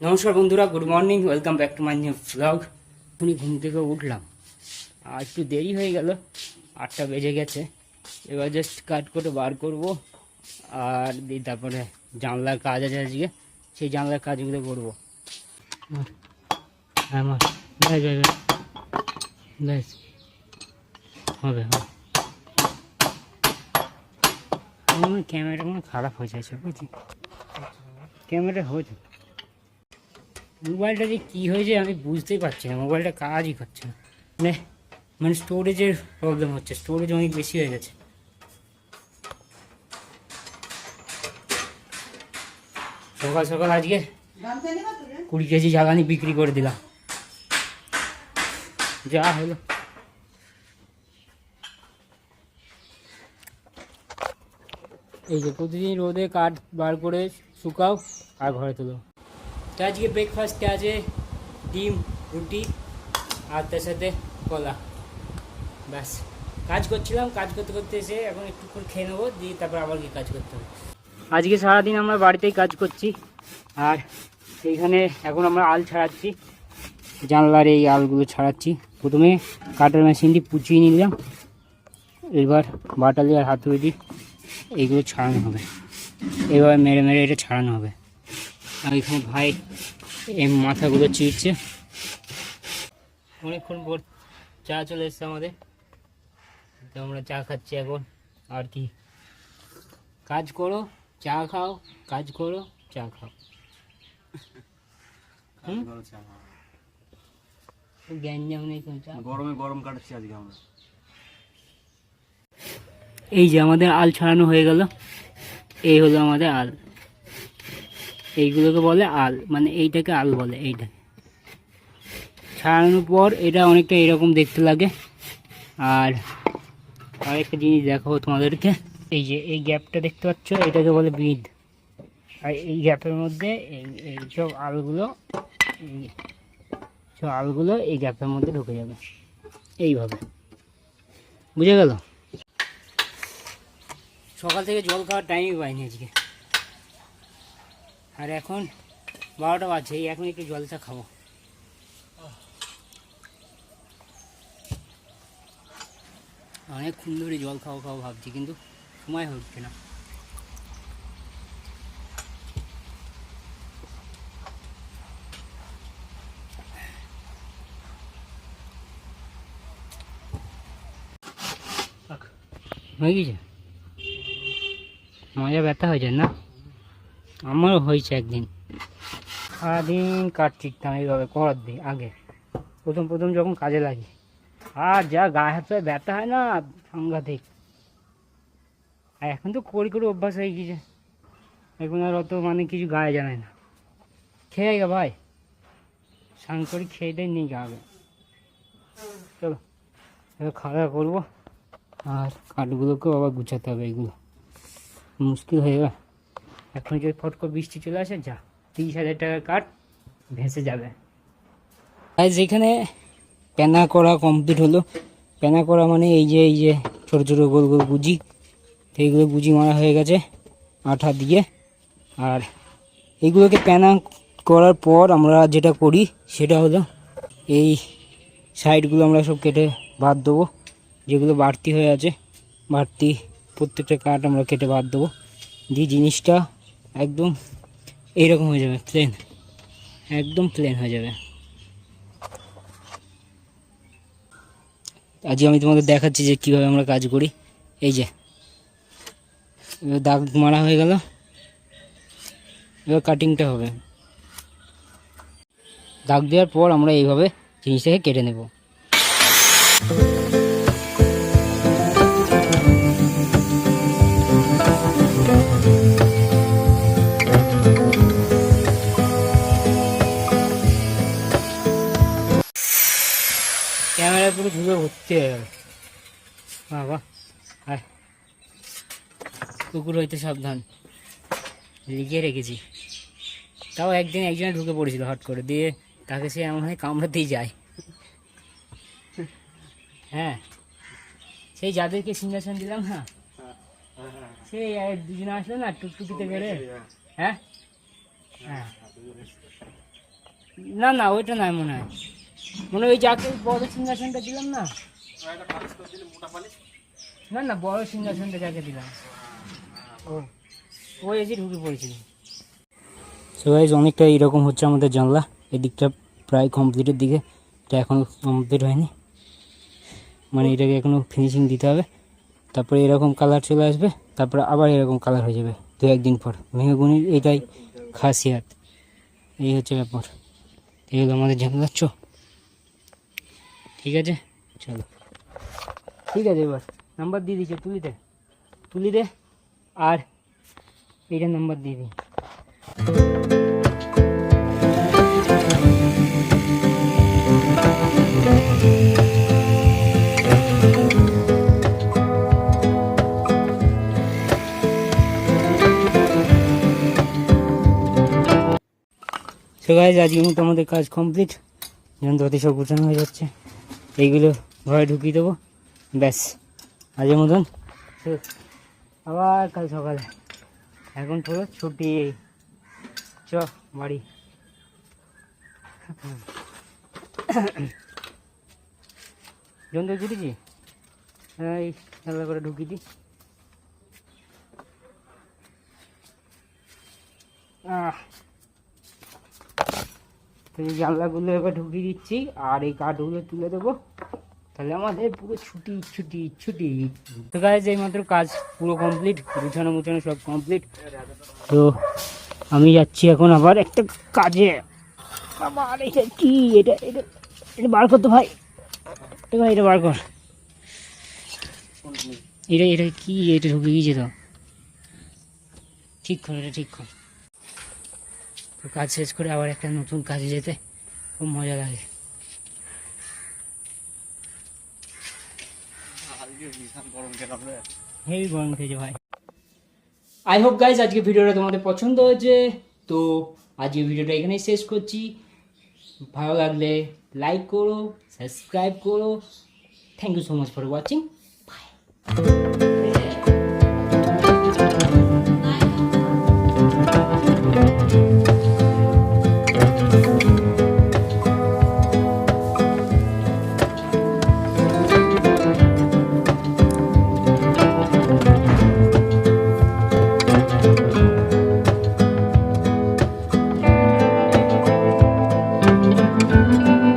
নমস্কার বন্ধুরা good morning welcome back to my new blog এখনই ঘুম থেকে উঠলাম। আর একটু দেরি হয়ে গেল, আটটা বেজে গেছে। এবার জাস্ট কাট করে বার করব। আর দিয়ে তারপরে জানলার কাজ আছে আজকে, সেই জানলার কাজগুলো করব। হবে মনে খারাপ হয়ে যাচ্ছে বুঝছি ক্যামেরা হয়েছে। মোবাইলটা যে কী হয়েছে আমি বুঝতেই পারছি না, মোবাইলটা কাজই করছে না। মানে মানে স্টোরেজের প্রবলেম হচ্ছে স্টোরেজ অনেক বেশি হয়ে গেছে। সকাল সকাল আজকে কুড়ি কেজি জ্বালানি বিক্রি করে দিলাম। যা হলো। এই যে প্রতিদিন রোদে কাঠ বার করে শুকাও আর ঘরে তোলো। তো আজকে ব্রেকফাস্টে আছে ডিম রুটি আর তার সাথে কলা ব্যাস কাজ করছিলাম কাজ করতে করতে এসে এখন একটু করে খেয়ে নেব দিয়ে তারপর আবার কি কাজ করতে হবে আজকে সারাদিন আমরা বাড়িতেই কাজ করছি আর এইখানে এখন আমরা আল ছাড়াচ্ছি জানলার এই আলগুলো ছাড়াচ্ছি প্রথমে কাটার মেশিনটি পুচিয়ে নিলাম এবার বাটালি আর হাতুড়ি এইগুলো ছাড়ানো হবে এবার মেরে মেরে এটা ছাড়ানো হবে আর এখানে ভাই এই মাথাগুলো চিরছে অনেকক্ষণ পর চা চলে এসছে আমাদের। তো আমরা চা খাচ্ছি এখন। আর কি? কাজ করো চা খাও কাজ করো চা খাও? গ্যাঞ্জাম নেই চা? গরমে গরম কাটাচ্ছি আজকে আমরা। এই যে আমাদের আল ছাড়ানো হয়ে গেল। এই হলো আমাদের আল। এইগুলোকে বলে আল মানে এইটাকে আল বলে এইটাকে ছাড়ানোর পর এটা অনেকটা এরকম দেখতে লাগে। আর আরেকটা জিনিস দেখাবো তোমাদেরকে। এই যে, এই গ্যাপটা দেখতে পাচ্ছ, এটাকে বলে বিদ আর এই গ্যাপের মধ্যে এই সব আলগুলো সব আলগুলো এই গ্যাপের মধ্যে ঢুকে যাবে। এইভাবে। বুঝে গেল? সকাল থেকে জল খাওয়ার টাইমই পাইনি আজকে। আর এখন বারোটা বাজছে এই এখন একটু জলটা খাব। অনেকক্ষণ ধরে জল খাব খাব ভাবছি কিন্তু সময় হচ্ছে না। হয়ে গেছে? মজা ব্যথা হয়েছে না? আমারও হয়েছে একদিন। সারাদিন কাঠ চিকতাম এইভাবে করার দিই আগে। প্রথম প্রথম যখন কাজে লাগে, আর যা গায়ে হাত পায়ে ব্যথা হয় না, সাংঘাতিক। আর এখন তো করি করে অভ্যাস হয়ে গেছে এখন আর অত মানে কিছু গায়ে জানায় না। খেয়ে গে ভাই। স্নান করে খেয়ে দেয় নিয়ে আগে। চলো, এবার খাওয়া দাওয়া করব। আর কাঠগুলোকেও আবার গুছাতে হবে, এগুলো। মুশকিল হয়ে গেল। এখন যদি ফট করে বৃষ্টি চলে আসে, যা, তিরিশ হাজার টাকার কাঠ ভেসে যাবে। আর যেখানে প্যানা করা কমপ্লিট হলো প্যানা করা মানে এই যে এই যে ছোটো ছোটো গোল গোল গুজি এইগুলো গুজি মারা হয়ে গেছে আঠা দিয়ে। আর এইগুলোকে প্যানা করার পর আমরা যেটা করি, সেটা হলো এই সাইডগুলো আমরা সব কেটে বাদ দেবো, যেগুলো বাড়তি হয়ে আছে। বাড়তি প্রত্যেকটা কাঠ আমরা কেটে বাদ দেবো। দিয়ে জিনিসটা একদম এইরকম হয়ে যাবে প্লেন একদম প্লেন হয়ে যাবে। আজকে আমি তোমাদের দেখাচ্ছি যে কীভাবে আমরা কাজ করি। এই যে দাগ মারা হয়ে গেল। এবার কাটিংটা হবে। দাগ দেওয়ার পর আমরা এইভাবে জিনিসটাকে কেটে নেব। পুরো ধুলো ভর্তি হয়ে বাবা হায় কুকুর হইতে সাবধান। লিখে রেখেছি। তাও একদিন একজনে ঢুকে পড়েছিল হট করে, দিয়ে তাকে সে এমন হয় কামড়াতেই যায়। হ্যাঁ সেই যাদেরকে সিংহাসন দিলাম না সেই এক দুজনে আসলো না, টুকটুকিতে করে। হ্যাঁ? হ্যাঁ। না না, ওইটা নয় মনে হয়। মনে ওই যাকে বড় সিংহাসনটা দিলাম না। না না, বড় সিংহাসনটা যাকে দিলাম। ও ও এসে ঢুকে পড়েছিল। সো গাইজ অনেকটা এরকম হচ্ছে আমাদের জানলা। এদিকটা প্রায় কমপ্লিটের দিকে। এটা এখনও কমপ্লিট হয়নি। মানে এটাকে এখনও ফিনিশিং দিতে হবে। তারপরে এরকম কালার চলে আসবে। তারপরে আবার এরকম কালার হয়ে যাবে দু একদিন পর। মেহগুনির এটাই খাসিয়াত। এই হচ্ছে ব্যাপার। এই হলো আমাদের জানলার চো। ঠিক আছে? চলো। ঠিক আছে এবার। নাম্বার দিয়ে দিচ্ছে তুলি দে। তুলি দে, আর এইটা নাম্বার দিয়ে দিই সো গাইজ আজকের মতো আমাদের কাজ কমপ্লিট যন্ত্রপাতি সব গুছানো হয়ে যাচ্ছে। এইগুলো ঘরে ঢুকিয়ে দেবো। ব্যাস আজের মতন। আবার কাল সকালে। এখন পুরো ছুটি। চ, বাড়ি। যন্ত্র ছুটেছি? এই, খেলা করে ঢুকিয়ে দিই তো এই জানলাগুলো এবার ঢুকিয়ে দিচ্ছি, আর এই কাঠগুলো তুলে দেবো। তাহলে আমাদের পুরো ছুটি ছুটি ছুটি। তো এই মাত্র কাজ পুরো কমপ্লিট গুছানো, মুছানো সব কমপ্লিট তো আমি যাচ্ছি এখন আবার একটা কাজে। আবার এটা কি? এটা এটা এটা বার করতো ভাই। ভাই, এটা বার কর। এটা এটা কি? এটা ঢুকে গিয়েছে তো। ঠিক কর, এটা ঠিক কর। তো কাজ শেষ করে আবার একটা নতুন কাজে যেতে খুব মজা লাগে। গরম ভাই। আই হোপ গাইজ আজকে ভিডিওটা তোমাদের পছন্দ হয়েছে। তো আজকে ভিডিওটা এখানেই শেষ করছি। ভালো লাগলে লাইক করো সাবস্ক্রাইব করো। Thank you so much for watching bye Música